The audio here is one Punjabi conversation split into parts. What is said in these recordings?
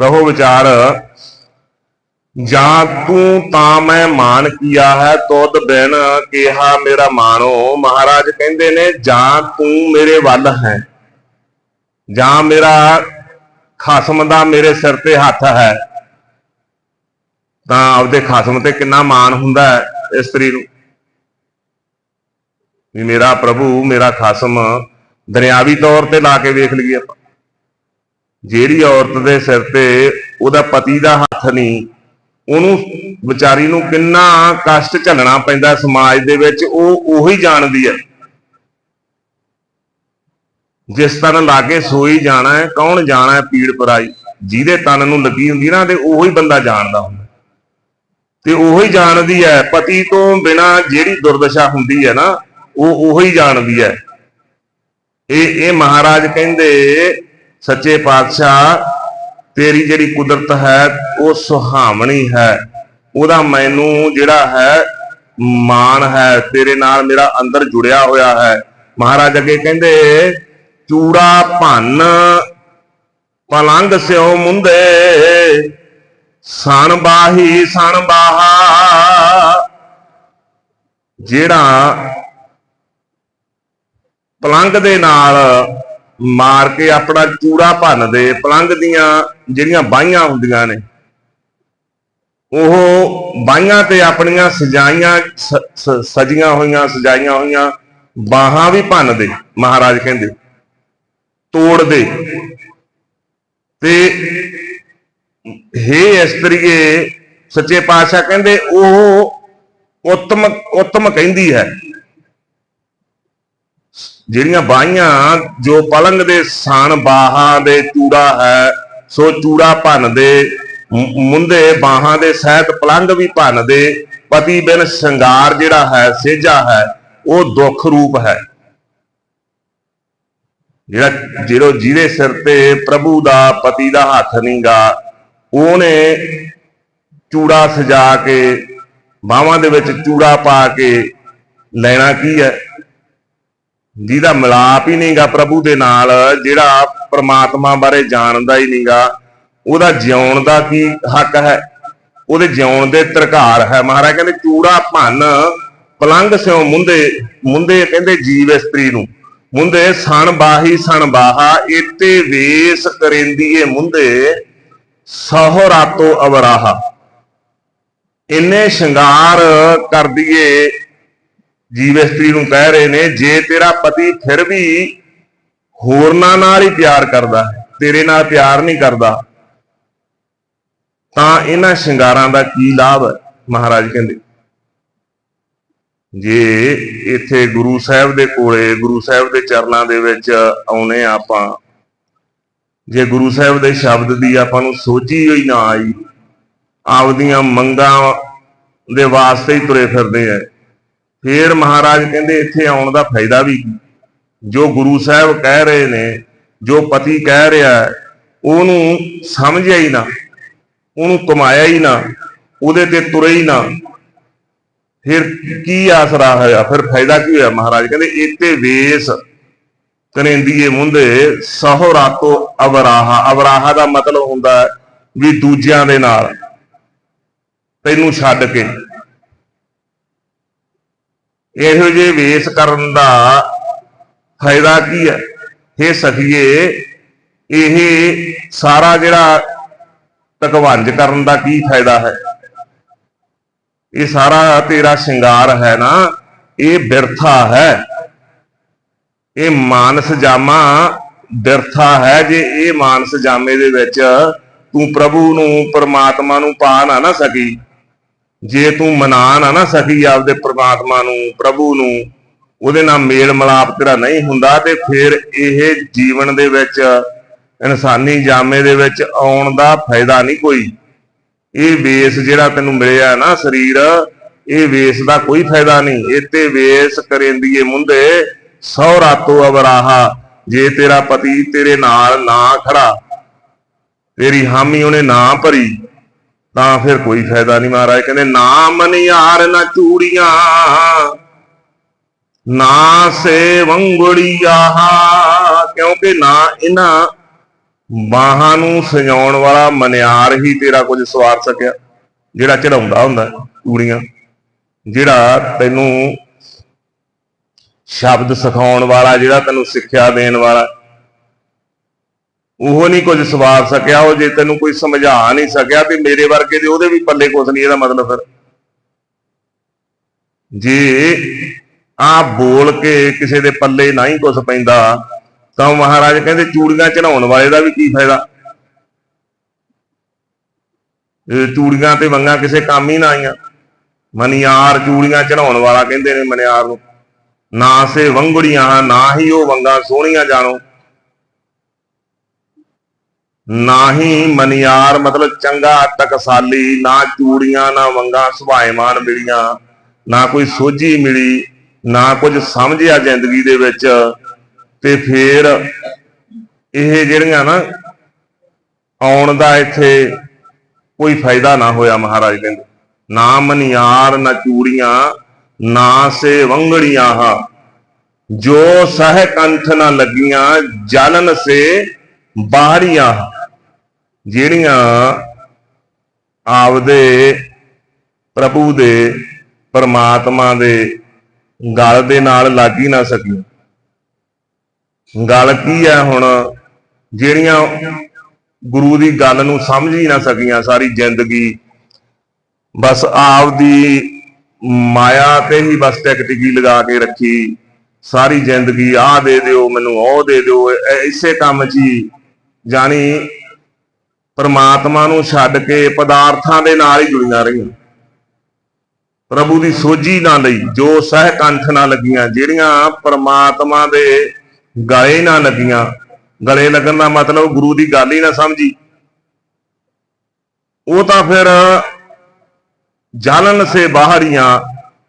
ਰਹੋ ਵਿਚਾਰ। ਜਾਂ ਤੂੰ ਤਾਂ ਮੈਂ ਮਾਨ ਕੀਆ ਹੈ, ਤੁਧ ਬਿਨ ਕਿਹਾ ਮੇਰਾ ਮਾਨੋ। ਮਹਾਰਾਜ ਕਹਿੰਦੇ ਨੇ, ਜਾਂ ਤੂੰ ਮੇਰੇ ਵੱਲ ਹੈ। ਜਾਂ ਮੇਰਾ ਖਸਮ ਦਾ ਮੇਰੇ ਸਿਰ ਤੇ ਹੱਥ ਹੈ। ਤਾਂ ਆਪਦੇ ਖਸਮ ਤੇ ਕਿੰਨਾ ਮਾਣ ਹੁੰਦਾ ਹੈ ਇਸਤਰੀ ਨੂੰ? ਵੀ ਮੇਰਾ ਪ੍ਰਭੂ, ਮੇਰਾ ਖਸਮ ਦਰਿਆਵੀ ਤੌਰ ਤੇ ਲਾ ਕੇ ਵੇਖ ਲਈਏ ਆਪਾਂ। ਜਿਹੜੀ ਔਰਤ ਦੇ ਸਿਰ ਤੇ ਉਹਦਾ ਪਤੀ ਦਾ ਹੱਥ ਨਹੀਂ, ਉਹਨੂੰ ਵਿਚਾਰੀ ਨੂੰ ਕਿੰਨਾ ਕਸ਼ਟ ਝੱਲਣਾ ਪੈਂਦਾ ਸਮਾਜ ਦੇ ਵਿੱਚ, ਉਹ ਉਹੀ ਜਾਣਦੀ ਹੈ। ਜਿਸ ਤਨ ਲਾਗੇ ਸੋਈ ਜਾਣਾ ਹੈ, ਕੌਣ ਜਾਣਾ ਹੈ ਪੀੜ ਪਰਾਈ, ਜਿਹਦੇ ਤਨ ਨੂੰ ਲੱਗੀ ਹੁੰਦੀ ਨਾ, ਤੇ ਉਹੀ ਬੰਦਾ ਜਾਣਦਾ ਹੁੰਦਾ। ਤੇ ਉਹੀ ਜਾਣਦੀ ਹੈ, ਪਤੀ ਤੋਂ ਬਿਨਾ ਜਿਹੜੀ ਦੁਰਦਸ਼ਾ ਹੁੰਦੀ ਹੈ ਨਾ, ਉਹ ਉਹੀ ਜਾਣਦੀ ਹੈ। ਇਹ ਇਹ ਮਹਾਰਾਜ ਕਹਿੰਦੇ ਸੱਚੇ ਪਾਤਸ਼ਾਹ, ਤੇਰੀ ਜਿਹੜੀ ਕੁਦਰਤ ਹੈ, ਉਹ ਸੁਹਾਵਣੀ ਹੈ। ਉਹਦਾ ਮੈਨੂੰ ਜਿਹੜਾ ਹੈ, ਮਾਣ ਹੈ। ਤੇਰੇ ਨਾਲ ਮੇਰਾ ਅੰਦਰ ਜੁੜਿਆ ਹੋਇਆ ਹੈ। ਮਹਾਰਾਜ ਅੱਗੇ ਕਹਿੰਦੇ, ਚੂੜਾ ਭੰਨ ਪਲੰਗ ਸਿਓ ਮੁੰਦੇ। ਸਣ ਬਾਹੀ, ਸਣ ਬਾਹਾ। ਜਿਹੜਾ ਪਲੰਗ ਦੇ ਨਾਲ ਮਾਰ ਕੇ ਆਪਣਾ ਚੂੜਾ ਭੰਨਦੇ ਪਲੰਗ ਦੀਆਂ ਜਿਹੜੀਆਂ ਬਾਈਆਂ ਹੁੰਦੀਆਂ ਨੇ, ਉਹ ਬਾਹਾਂ ਤੇ ਆਪਣੀਆਂ ਸਜਾਈਆਂ ਸਜੀਆਂ ਹੋਈਆਂ, ਸਜਾਈਆਂ ਹੋਈਆਂ, ਬਾਹਾਂ ਵੀ ਭੰਨਦੇ ਮਹਾਰਾਜ ਕਹਿੰਦੇ ਤੋੜਦੇ ਤੇ ਹੇ ਇਸਤਰੀਏ ਸੱਚੇ ਪਾਤਸ਼ਾਹ ਕਹਿੰਦੇ, ਉਹ ਉੱਤਮ ਉੱਤਮ ਕਹਿੰਦੀ ਹੈ। ਜਿਹੜੀਆਂ ਬਾਈਆਂ ਜੋ ਪਲੰਗ ਦੇ ਸਾਨ ਬਾਹਾਂ ਦੇ ਚੂੜਾ ਹੈ, ਸੋ ਚੂੜਾ ਭੰਨ ਦੇ ਮੁੰਦੇ ਬਾਹਾਂ ਦੇ ਸਹਿਤ ਪਲੰਗ ਵੀ ਭੰਨ ਦੇ ਪਤੀ ਬਿਨ ਸ਼ਿੰਗਾਰ ਜਿਹੜਾ ਹੈ, ਸੇਜਾ ਹੈ, ਉਹ ਦੁੱਖ ਰੂਪ ਹੈ। ਜਿਹੜਾ ਜਿਹੜੋ ਜਿਹਦੇ ਸਿਰ ਤੇ ਪ੍ਰਭੂ ਦਾ, ਪਤੀ ਦਾ ਹੱਥ ਨਹੀਂਗਾ ਉਹਨੇ ਚੂੜਾ ਸਜਾ ਕੇ, ਬਾਹਾਂ ਦੇ ਵਿੱਚ ਚੂੜਾ ਪਾ ਕੇ ਲੈਣਾ ਕੀ ਹੈ? ਜਿਹਦਾ ਮਿਲਾਪ ਹੀ ਨਹੀਂਗਾ ਪ੍ਰਭੂ ਦੇ ਨਾਲ, ਜਿਹੜਾ ਪ੍ਰਮਾਤਮਾ ਬਾਰੇ ਜਾਣਦਾ ਹੀ ਨਹੀਂਗਾ, ਉਹਦਾ ਜਿਉਣ ਦਾ ਕੀ ਹੱਕ ਹੈ? ਉਹਦੇ ਜਿਉਣ ਦੇ ਤਰਕਾਰ ਹੈ। ਮਹਾਰਾਜ ਕਹਿੰਦੇ, ਚੂੜਾ ਭੰਨ ਪਲੰਗ ਸਿਓ ਮੁੰਦੇ ਮੁੰਦੇ ਕਹਿੰਦੇ ਜੀਵ ਇਸਤਰੀ ਨੂੰ। ਮੁੰਦੇ ਸਣ ਬਾਹੀ ਸਣ ਬਾਹਾ ਇਤੇ ਵੇਸ ਕਰੇਂਦੀਏ ਮੁੰਦੇ ਸਹੁ ਰਾਤੋ ਅਵਰਾਹਾ। ਇੰਨੇ ਸ਼ਿੰਗਾਰ ਕਰਦੀਏ ਜੀਵ ਇਸਤਰੀ ਨੂੰ ਕਹਿ ਰਹੇ ਨੇ, ਜੇ ਤੇਰਾ ਪਤੀ ਫਿਰ ਵੀ ਹੋਰਨਾਂ ਨਾਲ ਹੀ ਪਿਆਰ ਕਰਦਾ ਹੈ, ਤੇਰੇ ਨਾਲ ਪਿਆਰ ਨਹੀਂ ਕਰਦਾ, ਤਾਂ ਇਹਨਾਂ ਸ਼ਿੰਗਾਰਾਂ ਦਾ ਕੀ ਲਾਭ ਹੈ? ਮਹਾਰਾਜ ਕਹਿੰਦੇ, ਜੇ ਇੱਥੇ ਗੁਰੂ ਸਾਹਿਬ ਦੇ ਕੋਲੇ, ਗੁਰੂ ਸਾਹਿਬ ਦੇ ਚਰਨਾਂ ਦੇ ਵਿੱਚ ਆਉਨੇ ਆ ਆਪਾਂ, ਜੇ ਗੁਰੂ ਸਾਹਿਬ ਦੇ ਸ਼ਬਦ ਦੀ ਆਪਾਂ ਨੂੰ ਸੋਝੀ ਹੋਈ ਨਾ ਆਈ, ਆਪਦੀਆਂ ਮੰਗਾਂ ਦੇ ਵਾਸਤੇ ਹੀ ਤੁਰੇ ਫਿਰਦੇ ਆ। ਫੇਰ ਮਹਾਰਾਜ ਕਹਿੰਦੇ ਇੱਥੇ ਆਉਣ ਦਾ ਫਾਇਦਾ ਵੀ ਕੀ? ਜੋ ਗੁਰੂ ਸਾਹਿਬ ਕਹਿ ਰਹੇ ਨੇ, ਜੋ ਪਤੀ ਕਹਿ ਰਿਹਾ ਉਹਨੂੰ ਸਮਝਿਆ ਹੀ ਨਾ, ਉਹਨੂੰ ਕਮਾਇਆ ਹੀ ਨਾ, ਉਹਦੇ ਤੇ ਤੁਰੇ ਹੀ ਨਾ। ਫਿਰ ਕੀ ਆਸਰਾ ਹੋਇਆ? ਫਿਰ ਫਾਇਦਾ ਕੀ ਹੋਇਆ ਮਹਾਰਾਜ? ਕਹਿੰਦੇ ਇਤੇ ਵੇਸ ਕਨੇਂਦੀਏ ਮੁੰਦੇ ਸਹੁ ਰਾਤੋ ਅਵਰਾਹਾ। ਅਵਰਾਹਾ ਦਾ ਮਤਲਬ ਹੁੰਦਾ ਹੈ ਵੀ ਦੂਜਿਆਂ ਦੇ ਨਾਲ। ਤੈਨੂੰ ਛੱਡ ਕੇ। ਇਹੋ ਜਿਹੇ ਵੇਸ ਕਰਨ ਦਾ ਫਾਇਦਾ ਕੀ ਹੈ? ਇਹ ਸਖੀਏ, ਇਹ ਸਾਰਾ ਜਿਹੜਾ ਤਕਵੰਜ ਕਰਨ ਦਾ ਕੀ ਫਾਇਦਾ ਹੈ? ਇਹ ਸਾਰਾ ਤੇਰਾ ਸ਼ਿੰਗਾਰ ਹੈ ਨਾ, ਇਹ ਬਿਰਥਾ ਹੈ। ਇਹ ਮਾਨਸ ਜਾਮਾ ਬਿਰਥਾ ਹੈ ਜੇ ਇਹ ਮਾਨਸ ਜਾਮੇ ਦੇ ਵਿੱਚ ਤੂੰ ਪ੍ਰਭੂ ਨੂੰ, ਪਰਮਾਤਮਾ ਨੂੰ ਪਾ ਨਾ ਨਾ ਸਕੀ। ਜੇ ਤੂੰ ਮਨਾ ਨਾ ਨਾ ਸਕੀ ਆਪਦੇ ਪ੍ਰਮਾਤਮਾ ਨੂੰ, ਪ੍ਰਭੂ ਨੂੰ, ਉਹਦੇ ਨਾਲ ਮੇਲ ਮਲਾਪ ਤੇਰਾ ਨਹੀਂ ਹੁੰਦਾ ਤੇ ਫਿਰ ਇਹ ਜੀਵਨ ਦੇ ਵਿੱਚ, ਇਨਸਾਨੀ ਜਾਮੇ ਦੇ ਵਿੱਚ ਆਉਣ ਦਾ ਫਾਇਦਾ ਨਹੀਂ ਕੋਈ। ਇਹ ਵੇਸ ਜਿਹੜਾ ਤੈਨੂੰ ਮਿਲਿਆ ਨਾ ਸਰੀਰ, ਇਹ ਵੇਸ ਦਾ ਕੋਈ ਫਾਇਦਾ ਨਹੀਂ। ਇਹ ਤੇ ਵੇਸ ਕਰੇਂਦੀਏ ਮੁੰਦੇ ਸੌ ਰਾਤੋ ਅਵਰਾਹਾ, ਜੇ ਤੇਰਾ ਪਤੀ ਤੇਰੇ ਨਾਲ ਨਾ ਖੜਾ, ਤੇਰੀ ਹਾਮੀ ਉਹਨੇ ਨਾ ਭਰੀ। ਤਾਂ ਫਿਰ ਕੋਈ ਫਾਇਦਾ ਨਹੀਂ ਮਹਾਰਾਜ, ਕਹਿੰਦੇ ਨਾ ਮਨਿਆਰ ਨਾ ਚੂੜੀਆਂ, ਨਾ ਸੇ ਵੰਗੜੀਆਂ ਕਿਉਂਕਿ ਨਾ ਇਹਨਾਂ ਬਾਹਾਂ ਨੂੰ ਸਜਾਉਣ ਵਾਲਾ ਮਨਿਆਰ ਹੀ ਤੇਰਾ ਕੁਝ ਸਵਾਰ ਸਕਿਆ, ਜਿਹੜਾ ਚੜਾਉਂਦਾ ਹੁੰਦਾ ਚੂੜੀਆਂ, ਜਿਹੜਾ ਤੈਨੂੰ ਸ਼ਬਦ ਸਿਖਾਉਣ ਵਾਲਾ, ਜਿਹੜਾ ਤੈਨੂੰ ਸਿੱਖਿਆ ਦੇਣ ਵਾਲਾ। ਉਹ ਨਹੀਂ ਕੁਝ ਸਵਾਰ ਸਕਿਆ, ਉਹ ਜੇ ਤੈਨੂੰ ਕੋਈ ਸਮਝਾ ਨਹੀਂ ਸਕਿਆ ਵੀ ਮੇਰੇ ਵਰਗੇ ਦੇ ਉਹਦੇ ਵੀ ਪੱਲੇ ਕੁਝ ਨਹੀਂ, ਇਹਦਾ ਮਤਲਬ ਫਿਰ। ਜੇ ਆ ਬੋਲ ਕੇ ਕਿਸੇ ਦੇ ਪੱਲੇ ਨਹੀਂ ਕੁਝ ਪੈਂਦਾ, ਤਾਂ ਮਹਾਰਾਜ ਕਹਿੰਦੇ ਚੂੜੀਆਂ ਚੜਾਉਣ ਵਾਲੇ ਦਾ ਵੀ ਕੀ ਫਾਇਦਾ? ਚੂੜੀਆਂ ਤੇ ਵੰਗਾਂ ਕਿਸੇ ਕੰਮ ਹੀ ਨਾ ਆਈਆਂ। ਮਨਿਆਰ ਚੂੜੀਆਂ ਚੜਾਉਣ ਵਾਲਾ ਕਹਿੰਦੇ ਨੇ ਮਨਿਆਰ ਨੂੰ, ਨਾ ਸੇ ਵੰਗੜੀਆਂ, ਨਾ ਹੀ ਉਹ ਵੰਗਾਂ ਸੋਹਣੀਆਂ ਜਾਣੋ। ਨਾ ਹੀ ਮਨਿਆਰ ਮਤਲਬ ਚੰਗਾ ਟਕਸਾਲੀ ਨਾ ਚੂੜੀਆਂ, ਨਾ ਵੰਗਾਂ, ਸੁਭਾਏਮਾਨ ਮਿਲੀਆਂ, ਨਾ ਕੋਈ ਸੋਝੀ ਮਿਲੀ, ਨਾ ਕੁਝ ਸਮਝਿਆ ਜ਼ਿੰਦਗੀ ਦੇ ਵਿੱਚ। ਤੇ ਫੇਰ ਇਹ ਜਿਹੜੀਆਂ ਨਾ ਆਉਣ ਦਾ ਇੱਥੇ ਕੋਈ ਫਾਇਦਾ ਨਾ ਹੋਇਆ ਮਹਾਰਾਜ ਕਹਿੰਦੇ ਨਾ ਮਨਿਆਰ, ਨਾ ਚੂੜੀਆਂ, ਨਾ ਸੇ ਵੰਗੜੀਆਂ ਹਾ। ਜੋ ਸਹਿ ਕੰਠ ਨਾ ਲੱਗੀਆਂ ਜਲਨ ਸੇ ਬਾਹਰੀਆਂ ਜਿਹੜੀਆਂ ਆਪਦੇ ਪ੍ਰਭੂ ਦੇ, ਪਰਮਾਤਮਾ ਦੇ ਗਲ ਦੇ ਨਾਲ ਲੱਗ ਹੀ ਨਾ ਸਕੀਆਂ। ਗੱਲ ਕੀ ਹੈ ਹੁਣ? ਜਿਹੜੀਆਂ ਗੁਰੂ ਦੀ ਗੱਲ ਨੂੰ ਸਮਝ ਹੀ ਨਾ ਸਕੀਆਂ ਸਾਰੀ ਜ਼ਿੰਦਗੀ। ਬਸ ਆਪਦੀ ਮਾਇਆ ਤੇ ਹੀ ਬਸ ਟਿਕ ਲਗਾ ਕੇ ਰੱਖੀ। ਸਾਰੀ ਜ਼ਿੰਦਗੀ ਆਹ ਦੇ ਦਿਓ, ਮੈਨੂੰ ਉਹ ਦੇ ਦਿਓ ਇਸੇ ਕੰਮ 'ਚ ਹੀ ਜਾਣੀ ਪਰਮਾਤਮਾ ਨੂੰ ਛੱਡ ਕੇ ਪਦਾਰਥਾਂ ਦੇ ਨਾਲ ਹੀ ਜੁੜੀਆਂ ਰਹੀਆਂ। ਪ੍ਰਭੂ ਦੀ ਸੋਝੀ ਨਾ ਲਈ, ਜੋ ਸਹਿ ਕੰਠ ਨਾ ਲੱਗੀਆਂ, ਜਿਹੜੀਆਂ ਪਰਮਾਤਮਾ ਦੇ ਗਲੇ ਨਾ ਲੱਗੀਆਂ। ਗਲੇ ਲੱਗਣ ਦਾ ਮਤਲਬ ਗੁਰੂ ਦੀ ਗੱਲ ਹੀ ਨਾ ਸਮਝੀ। ਉਹ ਤਾਂ ਫਿਰ ਜਾਲਨ ਸੇ ਬਾਹਰੀਆਂ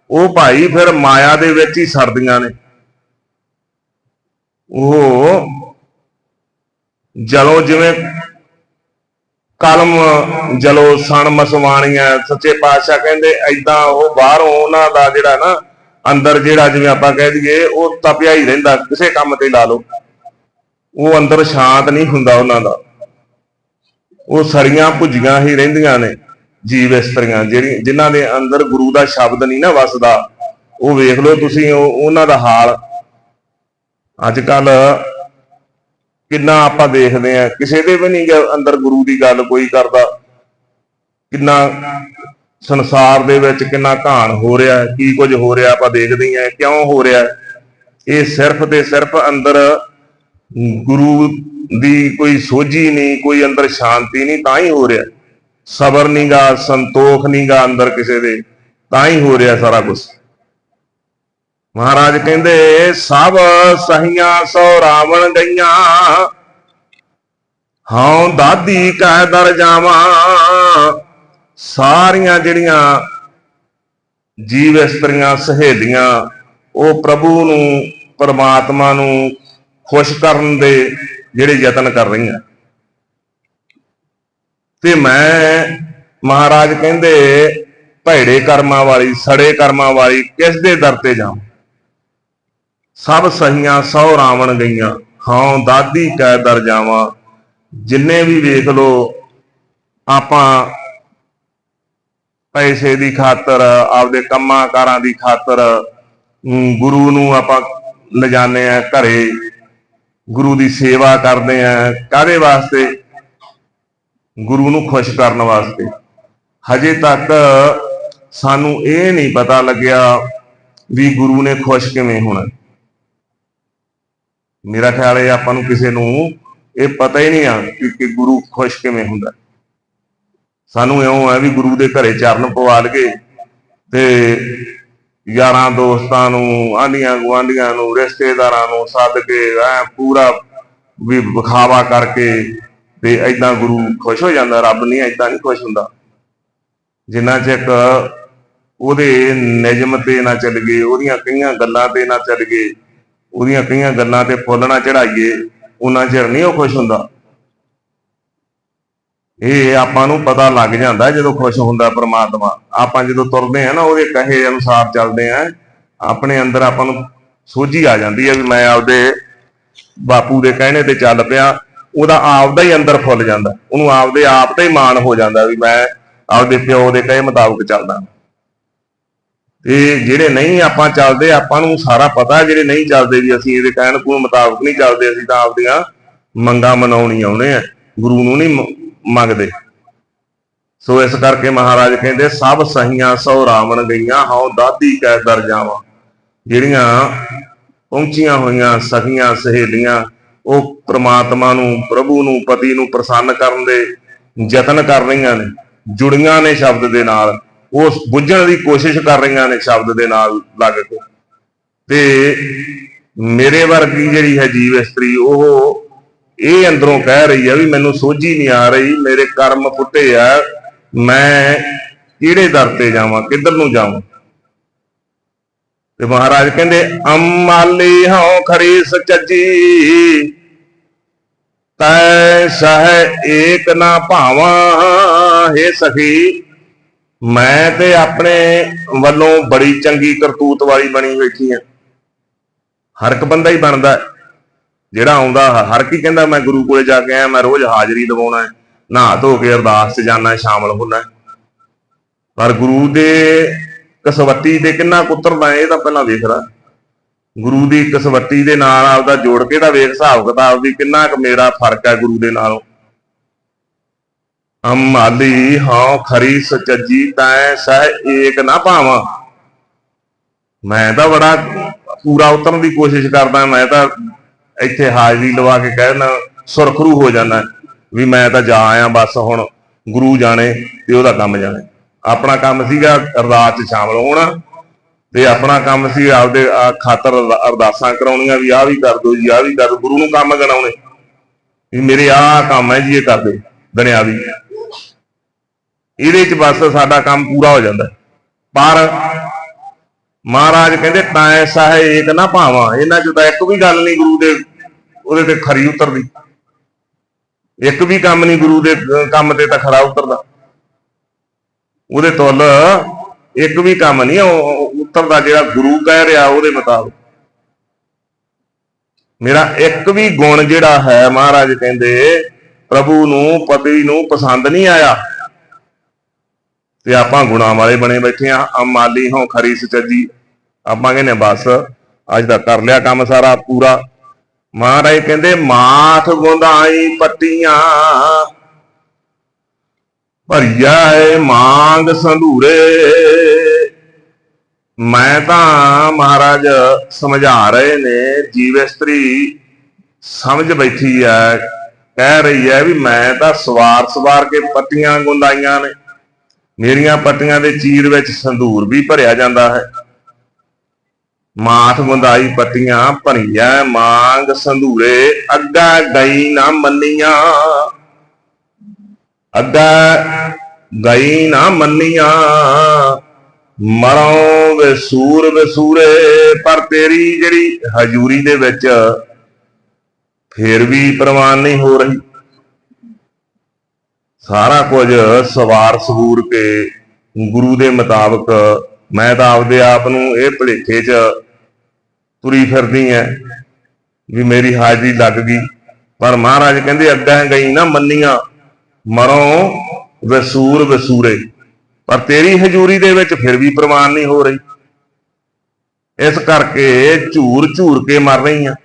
ਉਹ ਭਾਈ ਫਿਰ ਮਾਇਆ ਦੇ ਵਿੱਚ ਹੀ ਸਰਦੀਆਂ ਨੇ। ਉਹ ਜਲੋ ਜਿਵੇਂ ਕਲਮ ਜਲੋ ਸਣ ਮਸਵਾਣੀਆਂ, ਸੱਚੇ ਪਾਤਸ਼ਾਹ ਕਹਿੰਦੇ ਐਦਾਂ ਉਹ ਬਾਹਰੋਂ ਉਹਨਾਂ ਦਾ ਜਿਹੜਾ ਨਾ, ਅੰਦਰ ਜਿਹੜਾ ਜਿਵੇਂ ਆਪਾਂ ਕਹਿ ਦਈਏ, ਉਹ ਤਪਿਆ ਹੀ ਰਹਿੰਦਾ, ਕਿਸੇ ਕੰਮ ਤੇ ਲਾ ਲਓ। ਉਹ ਅੰਦਰ ਸ਼ਾਂਤ ਨਹੀਂ ਹੁੰਦਾ ਉਹਨਾਂ ਦਾ। ਉਹ ਸਰੀਆਂ ਭੁੱਜੀਆਂ ਹੀ ਰਹਿੰਦੀਆਂ ਨੇ, ਜੀਵ ਇਸਤਰੀਆਂ, ਜਿਹੜੀ, ਜਿਨ੍ਹਾਂ ਦੇ ਅੰਦਰ ਗੁਰੂ ਦਾ ਸ਼ਬਦ ਨਹੀਂ ਨਾ ਵਸਦਾ। ਉਹ ਵੇਖ ਲਓ ਤੁਸੀਂ, ਉਹ- ਉਹਨਾਂ ਦਾ ਹਾਲ। ਅੱਜ ਕੱਲ ਕਿੰਨਾ ਆਪਾਂ ਦੇਖਦੇ ਆ ਕਿਸੇ ਦੇ ਵੀ ਨਹੀਂ ਅੰਦਰ ਗੁਰੂ ਦੀ ਗੱਲ ਕੋਈ ਕਰਦਾ। ਕਿੰਨਾ ਸੰਸਾਰ ਦੇ ਵਿੱਚ ਕਿੰਨਾ ਘਾਣ ਹੋ ਰਿਹਾ ਹੈ, ਕੀ ਕੁਝ ਹੋ ਰਿਹਾ ਆਪਾਂ ਦੇਖਦੇ ਹੀ ਆ ਕਿਉਂ ਹੋ ਰਿਹਾ। ਇਹ ਸਿਰਫ ਤੇ ਸਿਰਫ ਅੰਦਰ ਗੁਰੂ ਦੀ ਕੋਈ ਸੋਝੀ ਨਹੀਂ ਕੋਈ ਅੰਦਰ ਸ਼ਾਂਤੀ ਨਹੀਂ ਤਾਂ ਹੀ ਹੋ ਰਿਹਾ। ਸਬਰ ਨਹੀਂਗਾ ਸੰਤੋਖ ਨਹੀਂਗਾ ਅੰਦਰ ਕਿਸੇ ਦੇ ਤਾਂ ਹੀ ਹੋ ਰਿਹਾ ਸਾਰਾ ਕੁਝ ਮਹਾਰਾਜ ਕਹਿੰਦੇ, ਸਭ ਸਹੀਆਂ ਸੋ ਰਾਵਣ ਗਈਆਂ। ਹਾਂ ਦਾਦੀ ਕਹਿ ਦਰ ਜਾਵਾਂ। ਸਾਰੀਆਂ ਜਿਹੜੀਆਂ ਜੀਵ ਇਸਤਰੀਆਂ, ਸਹੇਲੀਆਂ, ਉਹ ਪ੍ਰਭੂ ਨੂੰ, ਪਰਮਾਤਮਾ ਨੂੰ ਖੁਸ਼ ਕਰਨ ਦੇ ਜਿਹੜੇ ਯਤਨ ਕਰ ਰਹੀਆਂ। ਤੇ ਮੈਂ, ਮਹਾਰਾਜ ਕਹਿੰਦੇ, ਭੈੜੇ ਕਰਮਾਂ ਵਾਲੀ, ਸੜੇ ਕਰਮਾਂ ਵਾਲੀ ਕਿਸ ਦੇ ਦਰ ਤੇ ਜਾਵਾਂ? ਸਭ ਸਹੀਆਂ ਸੌ ਰਾਵਣ ਗਈਆਂ। ਹਾਂ, ਦਾਦੀ ਕੈ ਦਰ ਜਾਵਾਂ, ਜਿੰਨੇ ਵੀ ਵੇਖ ਲੋ, ਆਪਾਂ ਪੈਸੇ ਦੀ ਖਾਤਰ, ਆਪਦੇ ਕੰਮਾਂ ਕਾਰਾਂ ਦੀ ਖਾਤਰ ਗੁਰੂ ਨੂੰ ਆਪਾਂ ਲਿਜਾਣੇ ਆ ਘਰੇ। ਗੁਰੂ ਦੀ ਸੇਵਾ ਕਰਦੇ ਆ। ਕਾਦੇ ਵਾਸਤੇ? ਗੁਰੂ ਨੂੰ ਖੁਸ਼ ਕਰਨ ਵਾਸਤੇ। ਹਜੇ ਤੱਕ ਸਾਨੂੰ ਇਹ ਨਹੀਂ ਪਤਾ ਲੱਗਿਆ ਵੀ ਗੁਰੂ ਨੇ ਖੁਸ਼ ਕਿਵੇਂ ਹੋਣਾ। ਮੇਰਾ ਖਿਆਲ ਹੈ ਆਪਾਂ ਨੂੰ ਕਿਸੇ ਨੂੰ ਇਹ ਪਤਾ ਹੀ ਨਹੀਂ ਆ ਕਿ ਗੁਰੂ ਖੁਸ਼ ਕਿਵੇਂ ਹੁੰਦਾ। ਸਾਨੂੰ ਇਉਂ ਹੈ ਵੀ ਗੁਰੂ ਦੇ ਘਰੇ ਚਰਨ ਪਵਾ ਲਈਏ ਤੇ ਯਾਰਾਂ ਦੋਸਤਾਂ ਨੂੰ, ਆਂਢੀਆਂ ਗੁਆਂਢੀਆਂ ਨੂੰ, ਰਿਸ਼ਤੇਦਾਰਾਂ ਨੂੰ ਸੱਦ ਕੇ ਐ ਪੂਰਾ ਵੀ ਵਿਖਾਵਾ ਕਰਕੇ ਤੇ ਐਦਾਂ ਗੁਰੂ ਖੁਸ਼ ਹੋ ਜਾਂਦਾ, ਰੱਬ ਨਹੀਂ ਐਦਾਂ ਨਹੀਂ ਖੁਸ਼ ਹੁੰਦਾ। ਜਿੰਨਾ ਚਿਕ ਉਹਦੇ ਨਿਯਮ ਤੇ ਨਾ ਚੱਲ ਗਏ, ਉਹਦੀਆਂ ਕਈਆਂ ਗੱਲਾਂ ਤੇ ਨਾ ਚੱਲ ਗਏ ਉਹਦੀਆਂ ਕਈਆਂ ਗੱਲਾਂ ਤੇ ਫੁੱਲ ਨਾ ਚੜਾਈਏ ਉਹਨਾਂ ਚਿਰ ਨਹੀਂ ਉਹ ਖੁਸ਼ ਹੁੰਦਾ। ਇਹ ਆਪਾਂ ਨੂੰ ਪਤਾ ਲੱਗ ਜਾਂਦਾ ਜਦੋਂ ਖੁਸ਼ ਹੁੰਦਾ ਪ੍ਰਮਾਤਮਾ। ਆਪਾਂ ਜਦੋਂ ਤੁਰਦੇ ਆ ਨਾ, ਉਹਦੇ ਕਹੇ ਅਨੁਸਾਰ ਚੱਲਦੇ ਆ ਆਪਣੇ ਅੰਦਰ ਆਪਾਂ ਨੂੰ ਸੋਝੀ ਆ ਜਾਂਦੀ ਹੈ ਵੀ ਮੈਂ ਆਪਦੇ ਬਾਪੂ ਦੇ ਕਹਿਣੇ ਤੇ ਚੱਲ ਪਿਆ। ਉਹਦਾ ਆਪਦਾ ਹੀ ਅੰਦਰ ਫੁੱਲ ਜਾਂਦਾ। ਉਹਨੂੰ ਆਪਦੇ ਆਪ ਤੇ ਹੀ ਮਾਣ ਹੋ ਜਾਂਦਾ ਵੀ ਮੈਂ ਆਪਦੇ ਪਿਓ ਦੇ ਕਹੇ ਮੁਤਾਬਕ ਚੱਲਦਾ। ਤੇ ਜਿਹੜੇ ਨਹੀਂ ਆਪਾਂ ਚੱਲਦੇ, ਆਪਾਂ ਨੂੰ ਸਾਰਾ ਪਤਾ, ਜਿਹੜੇ ਨਹੀਂ ਚੱਲਦੇ ਵੀ ਅਸੀਂ ਇਹਦੇ ਕਹਿਣ ਕੋ ਮੁਤਾਬਕ ਨਹੀਂ ਚੱਲਦੇ, ਅਸੀਂ ਤਾਂ ਆਪਦੀਆਂ ਮੰਗਾਂ ਮਨਾਉਣੀ ਆਉਣੇ ਆ, ਗੁਰੂ ਨੂੰ ਨਹੀਂ ਮੰਗਦੇ। ਸੋ ਇਸ ਕਰਕੇ ਮਹਾਰਾਜ ਕਹਿੰਦੇ, ਸਭ ਸਹੀਆਂ ਸੋ ਰਾਵਣ ਗਈਆਂ, ਹਉ ਦਾਦੀ ਕੈ ਦਰ ਜਾਵਾਂ। ਜਿਹੜੀਆਂ ਪਹੁੰਚੀਆਂ ਹੋਈਆਂ ਸਖੀਆਂ ਸਹੇਲੀਆਂ, ਉਹ ਪ੍ਰਮਾਤਮਾ ਨੂੰ, ਪ੍ਰਭੂ ਨੂੰ, ਪਤੀ ਨੂੰ ਪ੍ਰਸੰਨ ਕਰਨ ਦੇ ਯਤਨ ਕਰ ਰਹੀਆਂ ਨੇ, ਜੁੜੀਆਂ ਨੇ ਸ਼ਬਦ ਦੇ ਨਾਲ। ਉਹ ਬੁੱਝਣ ਦੀ ਕੋਸ਼ਿਸ਼ ਕਰ ਰਹੀਆਂ ਨੇ ਸ਼ਬਦ ਦੇ ਨਾਲ ਲੱਗ ਕੇ। ਤੇ ਮੇਰੇ ਵਰਗੀ ਜਿਹੜੀ ਹੈ ਜੀਵ ਇਸਤਰੀ, ਉਹ ਇਹ ਅੰਦਰੋਂ ਕਹਿ ਰਹੀ ਹੈ ਵੀ ਮੈਨੂੰ ਸੋਝੀ ਨਹੀਂ ਆ ਰਹੀ, ਮੇਰੇ ਕਰਮ ਫੁੱਟੇ ਆ, ਮੈਂ ਕਿਹੜੇ ਦਰ ਤੇ ਜਾਵਾਂ, ਕਿੱਧਰ ਨੂੰ ਜਾਵਾਂ? ਤੇ ਮਹਾਰਾਜ ਕਹਿੰਦੇ, ਅਮਾਲੀ ਹਉ ਖਰੀ ਸਚਜੀ ਤੈ ਸਹ ਏਕ ਨਾ ਭਾਵਾਂ, ਹੈ ਸਖੀ। ਮੈਂ ਤੇ ਆਪਣੇ ਵੱਲੋਂ ਬੜੀ ਚੰਗੀ ਕਰਤੂਤ ਵਾਲੀ ਬਣੀ ਬੈਠੀ ਆ ਹਰ ਇੱਕ ਬੰਦਾ ਹੀ ਬਣਦਾ ਜਿਹੜਾ ਆਉਂਦਾ ਹ- ਹਰ ਕੀ ਕਹਿੰਦਾ, ਮੈਂ ਗੁਰੂ ਕੋਲੇ ਜਾ ਕੇ ਆਇਆ, ਮੈਂ ਰੋਜ਼ ਹਾਜ਼ਰੀ ਦਿਵਾਉਣਾ ਨਹਾ ਧੋ ਕੇ ਅਰਦਾਸ 'ਚ ਜਾਣਾ ਸ਼ਾਮਲ ਹੋਣਾ ਪਰ ਗੁਰੂ ਦੇ ਕਸਵੱਟੀ ਤੇ ਕਿੰਨਾ ਕੁੱਤਰਦਾ ਇਹ ਤਾਂ ਪਹਿਲਾਂ ਵੇਖਦਾ ਗੁਰੂ ਦੀ ਕਸਵੱਟੀ ਦੇ ਨਾਲ ਆਪਦਾ ਜੋੜ ਕੇ ਤਾਂ ਵੇਖ, ਹਿਸਾਬ ਕਿਤਾਬ ਵੀ ਕਿੰਨਾ ਕੁ ਮੇਰਾ ਫ਼ਰਕ ਹੈ ਗੁਰੂ ਦੇ ਨਾਲੋਂ। ਅਮਾਲੀ ਹਾਂ ਖਰੀ ਸਚਜੀ ਤੈ ਸਹਿ ਏਕ ਨਾ ਭਾਵਾਂ। ਮੈਂ ਤਾਂ ਬੜਾ ਪੂਰਾ ਉਤਰਨ ਦੀ ਕੋਸ਼ਿਸ਼ ਕਰਦਾ, ਮੈਂ ਤਾਂ ਇੱਥੇ ਹਾਜ਼ਰੀ ਲਵਾ ਕੇ ਕਹਿਣਾ ਸੁਰਖਰੂ ਹੋ ਜਾਣਾ ਵੀ ਮੈਂ ਤਾਂ ਜਾ ਆਇਆ ਬਸ ਹੁਣ, ਗੁਰੂ ਜਾਣੇ ਤੇ ਉਹਦਾ ਕੰਮ ਜਾਣੇ। ਆਪਣਾ ਕੰਮ ਸੀਗਾ ਅਰਦਾਸ 'ਚ ਸ਼ਾਮਲ ਹੋਣਾ, ਤੇ ਆਪਣਾ ਕੰਮ ਸੀ ਆਪਦੇ ਖਾਤਰ ਅਰਦਾਸਾਂ ਕਰਾਉਣੀਆਂ ਵੀ ਆਹ ਵੀ ਕਰ ਦਿਓ ਜੀ, ਆਹ ਵੀ ਕਰ ਗੁਰੂ ਨੂੰ ਕੰਮ ਗਣਾਉਣੇ ਵੀ ਮੇਰੇ ਆਹ ਕੰਮ ਹੈ ਜੀ, ਇਹ ਕਰ ਦਿਓ, ਦੁਨਿਆਵੀ। ਇਹਦੇ 'ਚ ਬਸ ਸਾਡਾ ਕੰਮ ਪੂਰਾ ਹੋ ਜਾਂਦਾ। ਪਰ ਮਹਾਰਾਜ ਕਹਿੰਦੇ, ਤਾਂ ਸਹਿ ਏਕ ਨਾ ਭਾਵਾਂ। ਇਹਨਾਂ 'ਚ ਤਾਂ ਇੱਕ ਵੀ ਗੱਲ ਨਹੀਂ ਗੁਰੂ ਦੇ ਉਹਦੇ ਤੇ ਖਰੀ ਉਤਰਦੀ। ਇੱਕ ਵੀ ਕੰਮ ਨਹੀਂ ਗੁਰੂ ਦੇ ਕੰਮ ਤੇ ਤਾਂ ਖਰਾ ਉਤਰਦਾ। ਉਹਦੇ ਤੁਲ ਇੱਕ ਵੀ ਕੰਮ ਨਹੀਂ, ਉਹ ਉਤਰਦਾ ਜਿਹੜਾ ਗੁਰੂ ਕਹਿ ਰਿਹਾ ਉਹਦੇ ਮੁਤਾਬਕ। ਮੇਰਾ ਇੱਕ ਵੀ ਗੁਣ ਜਿਹੜਾ ਹੈ, ਮਹਾਰਾਜ ਕਹਿੰਦੇ, ਪ੍ਰਭੂ ਨੂੰ ਪਤੀ ਨੂੰ ਪਸੰਦ ਨਹੀਂ ਆਇਆ। ਤੇ ਆਪਾਂ ਗੁਣਾ ਵਾਲੇ ਬਣੇ ਬੈਠੇ ਆ ਅਮਾਲੀ ਹੋਂ ਖਰੀ ਸਚਜੀ। ਆਪਾਂ ਕਹਿੰਦੇ ਬਸ, ਅੱਜ ਦਾ ਕਰ ਲਿਆ ਕੰਮ ਸਾਰਾ ਪੂਰਾ। ਮਹਾਰਾਜ ਕਹਿੰਦੇ ਮਾਥ ਗੁੰਦਾਈ ਪੱਟੀਆਂ। ਭਰੀਆ ਏ ਮੰਗ ਸੰਧੂਰੇ। ਮੈਂ ਤਾਂ ਮਹਾਰਾਜ ਸਮਝਾ ਰਹੇ ਨੇ, ਜੀਵ ਇਸਤਰੀ ਸਮਝ ਬੈਠੀ ਐ, ਕਹਿ ਰਹੀ ਹੈ ਵੀ ਮੈਂ ਤਾਂ ਸਵਾਰ ਸਵਾਰ ਕੇ ਪੱਟੀਆਂ ਗੁੰਦਾਈਆਂ ਨੇ। ਮੇਰੀਆਂ ਪੱਟੀਆਂ ਦੇ ਚੀਰ ਵਿੱਚ ਸੰਧੂਰ ਵੀ ਭਰਿਆ ਜਾਂਦਾ ਹੈ। ਮਾਥ ਗੁੰਦਾਈ ਪੱਟੀਆਂ ਭਰੀਆਂ ਮੰਗ ਸੰਧੂਰੇ ਅੱਗਾ ਗਈ ਨਾ ਮੰਨੀਆਂ। ਅੱਗਾ ਗਈ ਨਾ ਮੰਨੀਆਂ। ਮਰੋਂ ਵੇ ਸੂਰ ਵੇ ਸੂਰੇ, ਪਰ ਤੇਰੀ ਜਿਹੜੀ ਹਜੂਰੀ ਦੇ ਵਿੱਚ ਫੇਰ ਵੀ ਪ੍ਰਵਾਨ ਨਹੀਂ ਹੋ ਰਹੀ। ਸਾਰਾ ਕੁਝ ਸਵਾਰ ਸਹੂਰ ਕੇ ਗੁਰੂ ਦੇ ਮੁਤਾਬਕ ਮੈਂ ਤਾਂ ਆਪਦੇ ਆਪ ਨੂੰ ਇਹ ਭਲੇਖੇ 'ਚ ਤੁਰੀ ਫਿਰਦੀ ਐ ਵੀ ਮੇਰੀ ਹਾਜ਼ਰੀ ਲੱਗ ਗਈ। ਪਰ ਮਹਾਰਾਜ ਕਹਿੰਦੇ ਅੱਗਾ ਗਈ ਨਾ ਮੰਨੀਆਂ, ਮਰੋਂ ਵਸੂਰ ਵਸੂਰੇ। ਪਰ ਤੇਰੀ ਹਜ਼ੂਰੀ ਦੇ ਵਿੱਚ ਫਿਰ ਵੀ ਪ੍ਰਮਾਨ ਨਹੀਂ ਹੋ ਰਹੀ। ਇਸ ਕਰਕੇ ਝੂਰ ਝੂਰ ਕੇ ਮਰ ਰਹੀ ਆ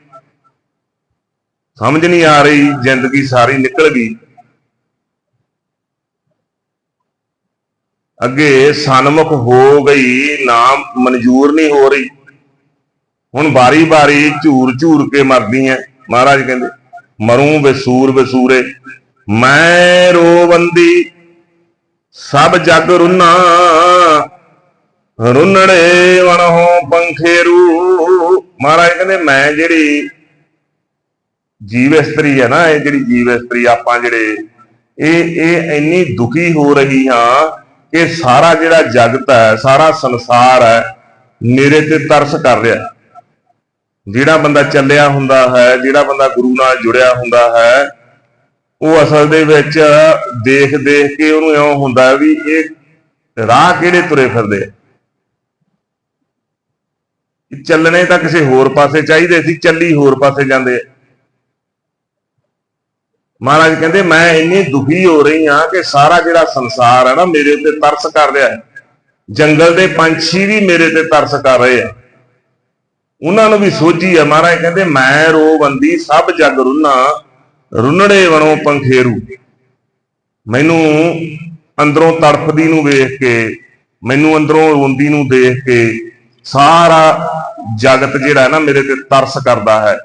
ਸਮਝ ਨਹੀਂ ਆ ਰਹੀ, ਜ਼ਿੰਦਗੀ ਸਾਰੀ ਨਿਕਲ ਗਈ। ਅੱਗੇ ਸਨਮੁਖ ਹੋ ਗਈ, ਨਾਮ ਮਨਜ਼ੂਰ ਨਹੀਂ ਹੋ ਰਹੀ। ਹੁਣ ਬਾਰੀ-ਬਾਰੀ ਝੂਰ ਝੂਰ ਕੇ ਮਰਦੀ ਐ ਮਹਾਰਾਜ ਕਹਿੰਦੇ, ਮਰੂ ਬਸੂਰ ਬਸੂਰੇ, ਮੈਂ ਰੋਵੰਦੀ, ਸਭ ਜਗ ਰੁਨਾ, ਰੁਨੜੇ ਵਣਹੋ ਪੰਖੇਰੂ। ਮਹਾਰਾਜ ਕਹਿੰਦੇ, ਮੈਂ ਜਿਹੜੀ ਜੀਵ ਇਸਤਰੀ ਹੈ ਨਾ, ਇਹ ਜਿਹੜੀ ਜੀਵ ਇਸਤਰੀ ਆਪਾਂ ਜਿਹੜੇ, ਇਹ ਇਹ ਇੰਨੀ ਦੁਖੀ ਹੋ ਰਹੀ ਹਾਂ ਕਿ ਸਾਰਾ ਜਿਹੜਾ ਜਗਤ ਹੈ, ਸਾਰਾ ਸੰਸਾਰ ਹੈ, ਮੇਰੇ ਤੇ ਤਰਸ ਕਰ ਰਿਹਾ ਜਿਹੜਾ ਬੰਦਾ ਚੱਲਿਆ ਹੁੰਦਾ ਹੈ, ਜਿਹੜਾ ਬੰਦਾ ਗੁਰੂ ਨਾਲ ਜੁੜਿਆ ਹੁੰਦਾ ਹੈ, ਉਹ ਅਸਲ ਦੇ ਵਿੱਚ ਦੇਖ ਦੇਖ ਕੇ ਉਹਨੂੰ ਇਉਂ ਹੁੰਦਾ ਵੀ ਇਹ ਰਾਹ ਕਿਹੜੇ ਤੁਰੇ ਫਿਰਦੇ ਆ। ਚੱਲਣੇ ਤਾਂ ਕਿਸੇ ਹੋਰ ਪਾਸੇ ਚਾਹੀਦੇ ਸੀ, ਚੱਲੀ ਹੋਰ ਪਾਸੇ ਜਾਂਦੇ ਆ। ਮਹਾਰਾਜ ਕਹਿੰਦੇ, ਮੈਂ ਇੰਨੀ ਦੁਖੀ ਹੋ ਰਹੀ ਹਾਂ ਕਿ ਸਾਰਾ ਜਿਹੜਾ ਸੰਸਾਰ ਹੈ ਨਾ ਮੇਰੇ ਉੱਤੇ ਤਰਸ ਕਰ ਰਿਹਾ ਹੈ। ਜੰਗਲ ਦੇ ਪੰਛੀ ਵੀ ਮੇਰੇ ਤੇ ਤਰਸ ਕਰ ਰਹੇ ਆ ਉਹਨਾਂ ਨੂੰ ਵੀ ਸੋਝੀ ਆ ਮਹਾਰਾਜ ਕਹਿੰਦੇ, ਮੈਂ ਰੋਵੰਦੀ ਸਭ ਜਗ ਰੁਨਾ, ਰੁਨੜੇ ਵਣੋ ਪੰਖੇਰੂ। ਮੈਨੂੰ ਅੰਦਰੋਂ ਤੜਫਦੀ ਨੂੰ ਵੇਖ ਕੇ, ਮੈਨੂੰ ਅੰਦਰੋਂ ਰੋਂਦੀ ਨੂੰ ਦੇਖ ਕੇ ਸਾਰਾ ਜਗਤ ਜਿਹੜਾ ਹੈ ਨਾ ਮੇਰੇ ਤੇ ਤਰਸ ਕਰਦਾ ਹੈ,